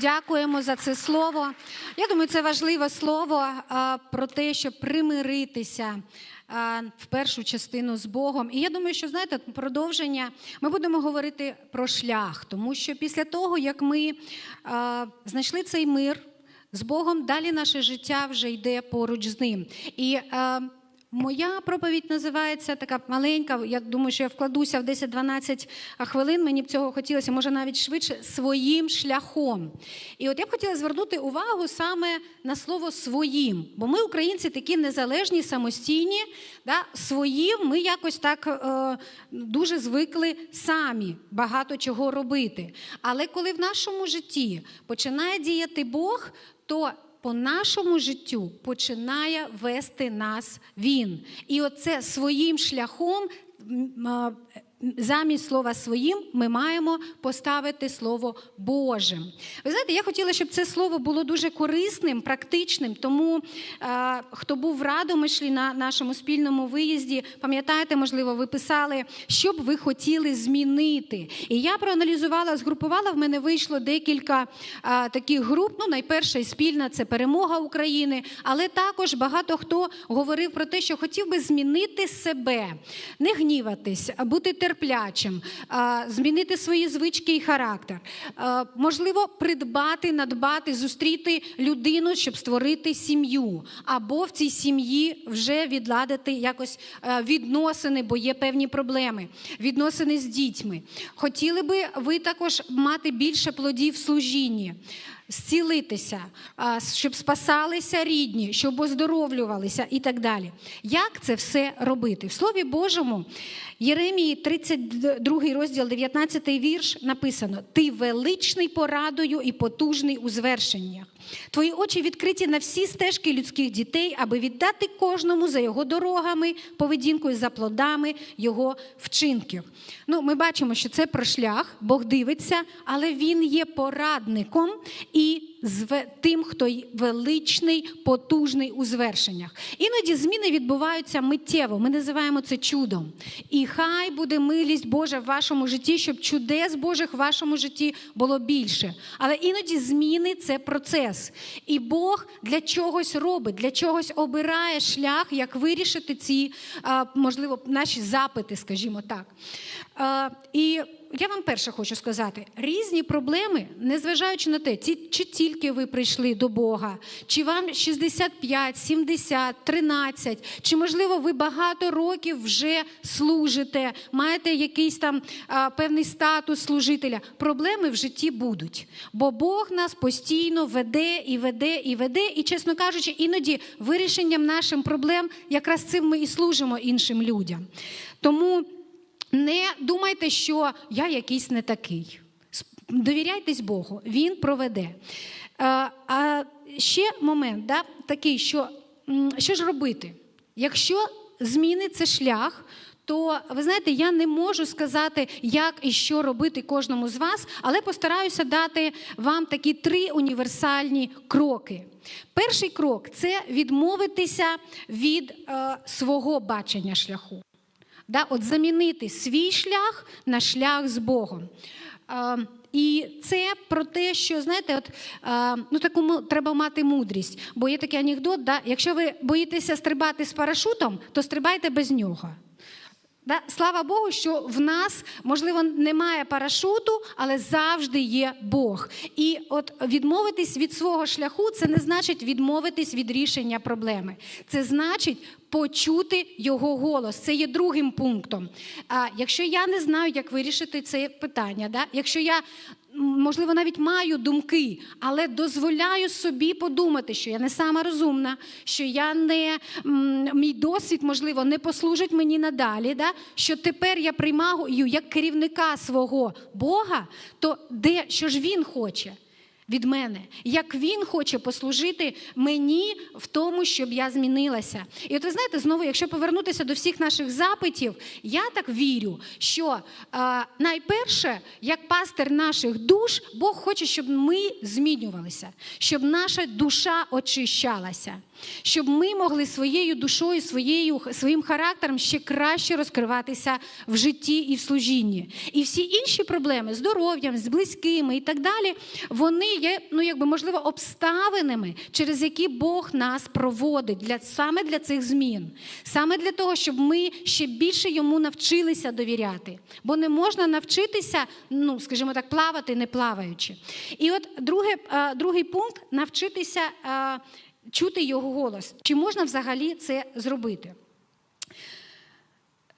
Дякуємо за це слово. Я думаю, це важливе слово а, про те, щоб примиритися а, в першу частину з Богом. І я думаю, що знаєте, продовження ми будемо говорити про шлях, тому що після того, як ми а, знайшли цей мир з Богом, далі наше життя вже йде поруч з ним. І Моя проповідь називається така маленька. Я думаю, що я вкладуся в 10-12 хвилин. Мені б цього хотілося, може навіть швидше, своїм шляхом. І от я б хотіла звернути увагу саме на слово своїм. Бо ми, українці, такі незалежні, самостійні. Да? Своїм ми якось так е, дуже звикли самі багато чого робити. Але коли в нашому житті починає діяти Бог, то по нашому життю починає вести нас він. І оце своїм шляхом. А, Замість слова своїм ми маємо поставити слово Божим. Ви знаєте, я хотіла, щоб це слово було дуже корисним, практичним. Тому е, хто був в Радомишлі на нашому спільному виїзді, пам'ятаєте, можливо, ви писали, що б ви хотіли змінити. І я проаналізувала, згрупувала. В мене вийшло декілька е, таких груп. Ну, найперша і спільна це перемога України, але також багато хто говорив про те, що хотів би змінити себе, не гніватись, а бути терплячим, змінити свої звички і характер. Можливо, придбати, надбати, зустріти людину, щоб створити сім'ю, або в цій сім'ї вже відладити якось відносини, бо є певні проблеми, відносини з дітьми. Хотіли би ви також мати більше плодів в служінні. Зцілитися, щоб спасалися рідні, щоб оздоровлювалися і так далі. Як це все робити? В Слові Божому Єремії 32 розділ, 19 вірш написано: Ти величний порадою і потужний у звершеннях. Твої очі відкриті на всі стежки людських дітей, аби віддати кожному за його дорогами, поведінкою, за плодами його вчинків. Ну, Ми бачимо, що це про шлях, Бог дивиться, але він є порадником і зве- тим, хто величний, потужний у звершеннях. Іноді зміни відбуваються миттєво. Ми називаємо це чудом. І хай буде милість Божа в вашому житті, щоб чудес Божих в вашому житті було більше. Але іноді зміни це процес. І Бог для чогось робить, для чогось обирає шлях, як вирішити ці, можливо, наші запити, скажімо так. І я вам перше хочу сказати: різні проблеми, незважаючи на те, чи тільки ви прийшли до Бога, чи вам 65, 70, 13, чи можливо ви багато років вже служите, маєте якийсь там а, певний статус служителя. Проблеми в житті будуть, бо Бог нас постійно веде і веде і веде. І, чесно кажучи, іноді вирішенням нашим проблем якраз цим ми і служимо іншим людям. Тому. Не думайте, що я якийсь не такий. Довіряйтесь Богу, Він проведе. А ще момент да, такий, що що ж робити? Якщо зміни це шлях, то ви знаєте, я не можу сказати, як і що робити кожному з вас, але постараюся дати вам такі три універсальні кроки. Перший крок це відмовитися від е, свого бачення шляху. Да, от замінити свій шлях на шлях з Богом. Е, і це про те, що знаєте, от е, ну таку треба мати мудрість. Бо є такий анекдот: да, якщо ви боїтеся стрибати з парашутом, то стрибайте без нього. Да? Слава Богу, що в нас, можливо, немає парашуту, але завжди є Бог. І от відмовитись від свого шляху це не значить відмовитись від рішення проблеми. Це значить почути його голос. Це є другим пунктом. А якщо я не знаю, як вирішити це питання, да? якщо я. Можливо, навіть маю думки, але дозволяю собі подумати, що я не сама розумна, що я не мій досвід, можливо, не послужить мені надалі. Да? Що тепер я приймаю як керівника свого Бога, то де що ж він хоче? Від мене, як він хоче послужити мені в тому, щоб я змінилася. І от ви знаєте, знову, якщо повернутися до всіх наших запитів, я так вірю, що е, найперше, як пастир наших душ, Бог хоче, щоб ми змінювалися, щоб наша душа очищалася, щоб ми могли своєю душою, своєю, своїм характером ще краще розкриватися в житті і в служінні. І всі інші проблеми здоров'ям, з близькими і так далі, вони є, ну якби можливо, обставинами, через які Бог нас проводить для саме для цих змін, саме для того, щоб ми ще більше йому навчилися довіряти. Бо не можна навчитися, ну скажімо так, плавати, не плаваючи. І от друге, е, другий пункт навчитися е, чути його голос. Чи можна взагалі це зробити?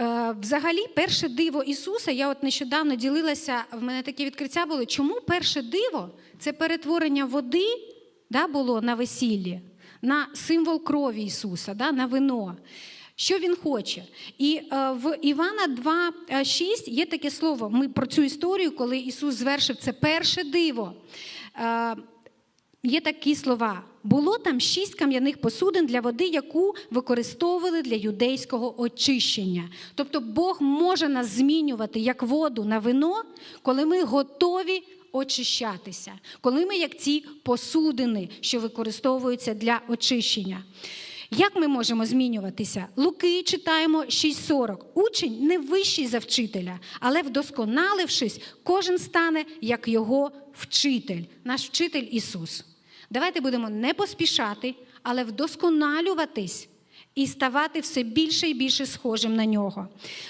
Е, Взагалі, перше диво Ісуса, я от нещодавно ділилася, в мене таке відкриття було. Чому перше диво це перетворення води да, було на весіллі, на символ крові Ісуса, да, на вино. Що він хоче? І е, в Івана 2,6 є таке слово. Ми про цю історію, коли Ісус звершив це перше диво. Є такі слова. Було там шість кам'яних посудин для води, яку використовували для юдейського очищення. Тобто Бог може нас змінювати як воду на вино, коли ми готові очищатися, коли ми як ці посудини, що використовуються для очищення. Як ми можемо змінюватися? Луки читаємо 6.40. Учень не вищий за вчителя, але вдосконалившись, кожен стане як його вчитель, наш вчитель Ісус. Давайте будемо не поспішати, але вдосконалюватись і ставати все більше і більше схожим на нього.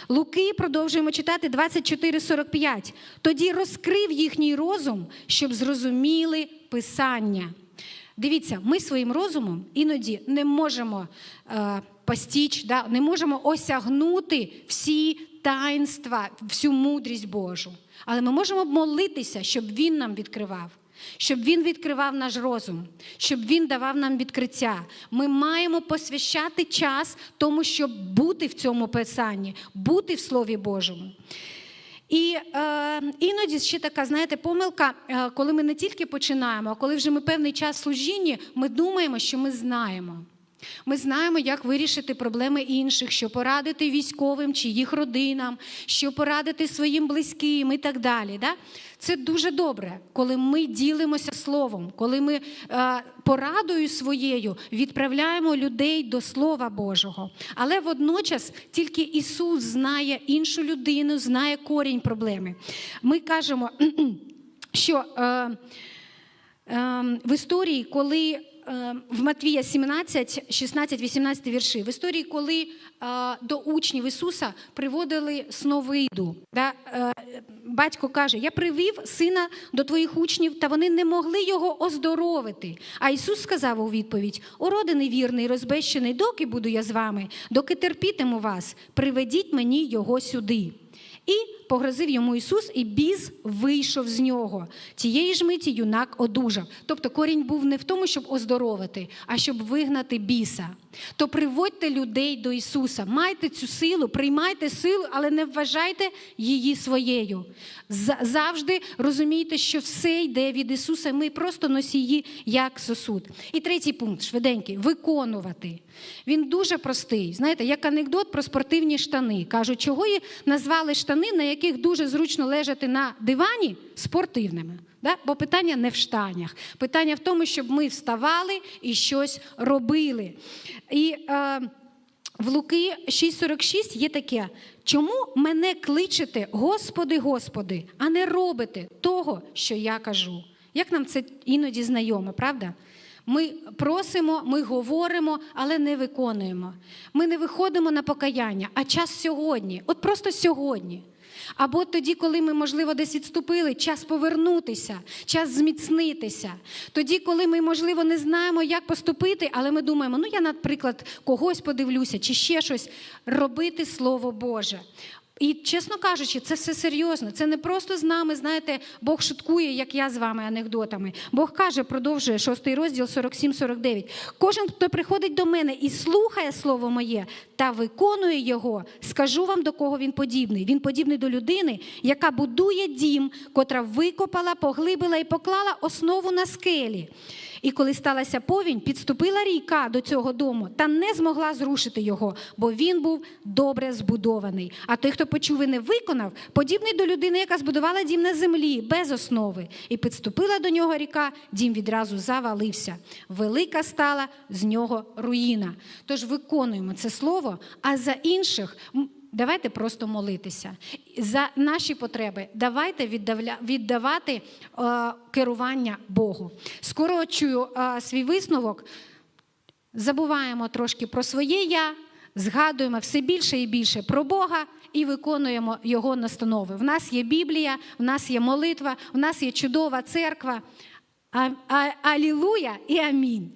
Луки продовжуємо читати 24.45. Тоді розкрив їхній розум, щоб зрозуміли Писання. Дивіться, ми своїм розумом іноді не можемо е, постіч, да, не можемо осягнути всі таїнства, всю мудрість Божу. Але ми можемо молитися, щоб Він нам відкривав. Щоб він відкривав наш розум, щоб він давав нам відкриття. Ми маємо посвящати час тому, щоб бути в цьому писанні, бути в Слові Божому. І е, іноді ще така, знаєте, помилка, е, коли ми не тільки починаємо, а коли вже ми певний час служінні, ми думаємо, що ми знаємо. Ми знаємо, як вирішити проблеми інших, що порадити військовим чи їх родинам, що порадити своїм близьким і так далі. Да? Це дуже добре, коли ми ділимося словом, коли ми е, порадою своєю відправляємо людей до Слова Божого. Але водночас тільки Ісус знає іншу людину, знає корінь проблеми. Ми кажемо, що е, е, в історії, коли в Матвія 17, 16, 18 вірші. В історії, коли до учнів Ісуса приводили сновиду. Да? Батько каже: Я привів сина до твоїх учнів, та вони не могли його оздоровити. А Ісус сказав у відповідь: О, роди невірний, розбещений, доки буду я з вами, доки терпітиму вас, приведіть мені його сюди. І погрозив йому Ісус, і біс вийшов з нього. Тієї ж миті юнак одужав. Тобто корінь був не в тому, щоб оздоровити, а щоб вигнати біса. То приводьте людей до Ісуса, майте цю силу, приймайте силу, але не вважайте її своєю. Завжди розумійте, що все йде від Ісуса. Ми просто носії як сосуд. І третій пункт швиденький виконувати. Він дуже простий. Знаєте, як анекдот про спортивні штани. Кажуть, чого її назвали штани, на яких дуже зручно лежати на дивані спортивними. Да? Бо питання не в штанях. Питання в тому, щоб ми вставали і щось робили. І е, в Луки 6,46 є таке: чому мене кличете, Господи, Господи, а не робите того, що я кажу? Як нам це іноді знайомо, правда? Ми просимо, ми говоримо, але не виконуємо. Ми не виходимо на покаяння, а час сьогодні, от просто сьогодні. Або тоді, коли ми, можливо, десь відступили, час повернутися, час зміцнитися. Тоді, коли ми, можливо, не знаємо, як поступити, але ми думаємо, ну я, наприклад, когось подивлюся, чи ще щось робити Слово Боже. І, чесно кажучи, це все серйозно. Це не просто з нами, знаєте, Бог шуткує, як я з вами анекдотами. Бог каже, продовжує шостий розділ 47-49. Кожен, хто приходить до мене і слухає слово моє та виконує його, скажу вам, до кого він подібний. Він подібний до людини, яка будує дім, котра викопала, поглибила і поклала основу на скелі. І коли сталася повінь, підступила ріка до цього дому та не змогла зрушити його, бо він був добре збудований. А той, хто почув і не виконав, подібний до людини, яка збудувала дім на землі без основи, і підступила до нього ріка, дім відразу завалився. Велика стала з нього руїна. Тож виконуємо це слово, а за інших Давайте просто молитися за наші потреби. Давайте віддавати е, керування Богу. Скорочую е, свій висновок. Забуваємо трошки про своє я, згадуємо все більше і більше про Бога і виконуємо Його настанови. В нас є Біблія, в нас є молитва, в нас є чудова церква. А, а, алілуя і амінь.